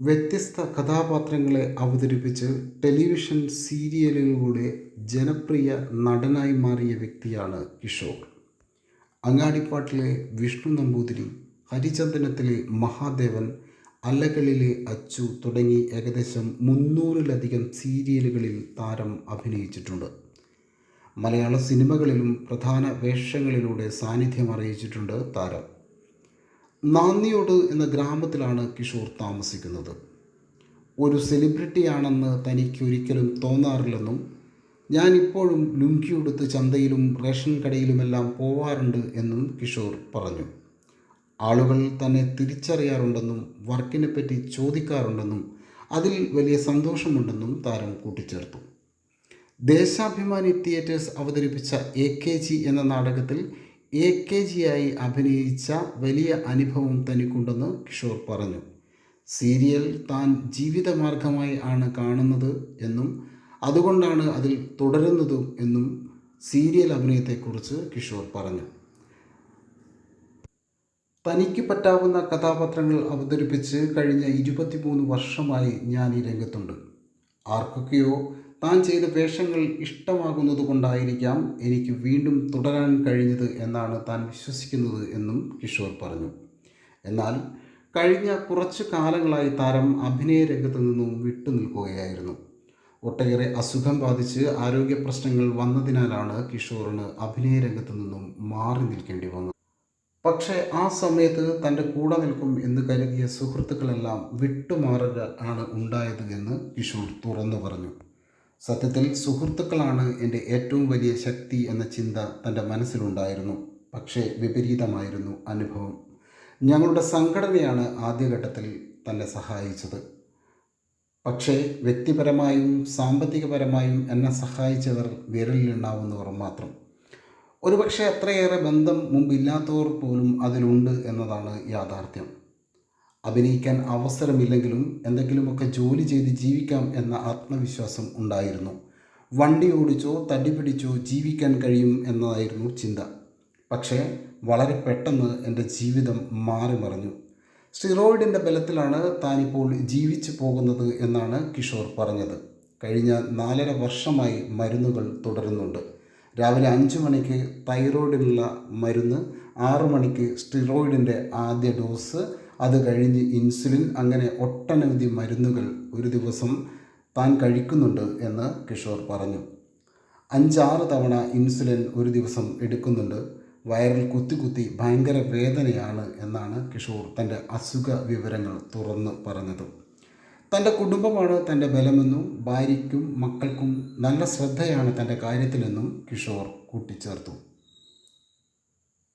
വ്യത്യസ്ത കഥാപാത്രങ്ങളെ അവതരിപ്പിച്ച് ടെലിവിഷൻ സീരിയലുകളിലൂടെ ജനപ്രിയ നടനായി മാറിയ വ്യക്തിയാണ് കിഷോർ. അങ്ങാടിപ്പാട്ടിലെ വിഷ്ണു നമ്പൂതിരി ഹരിചന്ദനത്തിലെ മഹാദേവൻ അല്ലകളിലെ അച്ചു തുടങ്ങി ഏകദേശം മുന്നൂറിലധികം സീരിയലുകളിൽ താരം അഭിനയിച്ചിട്ടുണ്ട്. മലയാള സിനിമകളിലും പ്രധാന വേഷങ്ങളിലൂടെ സാന്നിധ്യം അറിയിച്ചിട്ടുണ്ട് താരം. നാന്ദിയോട് എന്ന ഗ്രാമത്തിലാണ് കിഷോർ താമസിക്കുന്നത്. ഒരു സെലിബ്രിറ്റിയാണെന്ന് തനിക്കൊരിക്കലും തോന്നാറില്ലെന്നും ഞാൻ ഇപ്പോഴും ലുങ്കി ഉടുത്ത് ചന്തയിലും റേഷൻ കടയിലുമെല്ലാം പോവാറുണ്ട് എന്നും കിഷോർ പറഞ്ഞു. ആളുകൾ തന്നെ തിരിച്ചറിയാറുണ്ടെന്നും വർക്കിനെ പറ്റി ചോദിക്കാറുണ്ടെന്നും അതിൽ വലിയ സന്തോഷമുണ്ടെന്നും താരം കൂട്ടിച്ചേർത്തു. ദേശാഭിമാനി തിയേറ്റേഴ്സ് അവതരിപ്പിച്ച എ കെ ജി എന്ന നാടകത്തിൽ എ കെ ജിയായി അഭിനയിച്ച വലിയ അനുഭവം തനിക്കുണ്ടെന്ന് കിഷോർ പറഞ്ഞു. സീരിയൽ താൻ ജീവിതമാർഗമായി ആണ് കാണുന്നത് എന്നും അതുകൊണ്ടാണ് അതിൽ തുടരുന്നതും എന്നും സീരിയൽ അഭിനയത്തെക്കുറിച്ച് കിഷോർ പറഞ്ഞു. തനിക്ക് പറ്റാവുന്ന കഥാപാത്രങ്ങൾ അവതരിപ്പിച്ച് കഴിഞ്ഞ ഇരുപത്തിമൂന്ന് വർഷമായി ഞാൻ ഈ രംഗത്തുണ്ട്. ആർക്കൊക്കെയോ താൻ ചെയ്ത വേഷങ്ങൾ ഇഷ്ടമാകുന്നത് കൊണ്ടായിരിക്കാം എനിക്ക് വീണ്ടും തുടരാൻ കഴിഞ്ഞത് എന്നാണ് താൻ വിശ്വസിക്കുന്നത് എന്നും കിഷോർ പറഞ്ഞു. എന്നാൽ കഴിഞ്ഞ കുറച്ച് കാലങ്ങളായി താരം അഭിനയ രംഗത്ത് നിന്നും വിട്ടുനിൽക്കുകയായിരുന്നു ഒട്ടേറെ അസുഖം ബാധിച്ച് ആരോഗ്യ പ്രശ്നങ്ങൾ വന്നതിനാലാണ് കിഷോറിന് അഭിനയ രംഗത്ത് നിന്നും മാറി നിൽക്കേണ്ടി വന്നത്. പക്ഷേ ആ സമയത്ത് തന്റെ കൂടെ നിൽക്കും എന്ന് കരുതിയ സുഹൃത്തുക്കളെല്ലാം വിട്ടുമാറുക ആണ് ഉണ്ടായത് എന്ന് കിഷോർ തുറന്നു പറഞ്ഞു. സത്യത്തിൽ സുഹൃത്തുക്കളാണ് എന്റെ ഏറ്റവും വലിയ ശക്തി എന്ന ചിന്ത തന്റെ മനസ്സിലുണ്ടായിരുന്നു. പക്ഷേ വിപരീതമായിരുന്നു അനുഭവം. ഞങ്ങളുടെ സംഘടനയാണ് ആദ്യഘട്ടത്തിൽ തന്നെ സഹായിച്ചത്. പക്ഷേ വ്യക്തിപരമായും സാമ്പത്തികപരമായും എന്നെ സഹായിച്ചവർ വിരലിലുണ്ടാവുന്നവർ മാത്രം. ഒരുപക്ഷെ അത്രയേറെ ബന്ധം മുമ്പില്ലാത്തവർ പോലും അതിലുണ്ട് എന്നതാണ് യാഥാർത്ഥ്യം. അഭിനയിക്കാൻ അവസരമില്ലെങ്കിലും എന്തെങ്കിലുമൊക്കെ ജോലി ചെയ്ത് ജീവിക്കാം എന്ന ആത്മവിശ്വാസം ഉണ്ടായിരുന്നു. വണ്ടി ഓടിച്ചോ തടിപിടിച്ചോ ജീവിക്കാൻ കഴിയും എന്നതായിരുന്നു ചിന്ത. പക്ഷേ വളരെ പെട്ടെന്ന് എന്റെ ജീവിതം മാറി മറിഞ്ഞു സ്റ്റിറോയിഡിന്റെ ബലത്തിലാണ് താനിപ്പോൾ ജീവിച്ചു പോകുന്നത് എന്നാണ് കിഷോർ പറഞ്ഞത്. കഴിഞ്ഞ നാലര വർഷമായി മരുന്നുകൾ തുടരുന്നുണ്ട്. രാവിലെ അഞ്ച് മണിക്ക് തൈറോയിഡിനുള്ള മരുന്ന് ആറു മണിക്ക് സ്റ്റിറോയിഡിന്റെ ആദ്യ ഡോസ് അത് കഴിഞ്ഞ് ഇൻസുലിൻ അങ്ങനെ ഒട്ടനവധി മരുന്നുകൾ ഒരു ദിവസം താൻ കഴിക്കുന്നുണ്ട് എന്ന് കിഷോർ പറഞ്ഞു. അഞ്ചാറ് തവണ ഇൻസുലിൻ ഒരു ദിവസം എടുക്കുന്നുണ്ട്. വയറിൽ കുത്തി കുത്തി ഭയങ്കര വേദനയാണ് എന്നാണ് കിഷോർ തന്റെ അസുഖ വിവരങ്ങൾ തുറന്ന് പറഞ്ഞത്. തന്റെ കുടുംബമാണ് തന്റെ ബലമെന്നും ഭാര്യയ്ക്കും മക്കൾക്കും നല്ല ശ്രദ്ധയാണ് തന്റെ കാര്യത്തിലെന്നും കിഷോർ കൂട്ടിച്ചേർത്തു.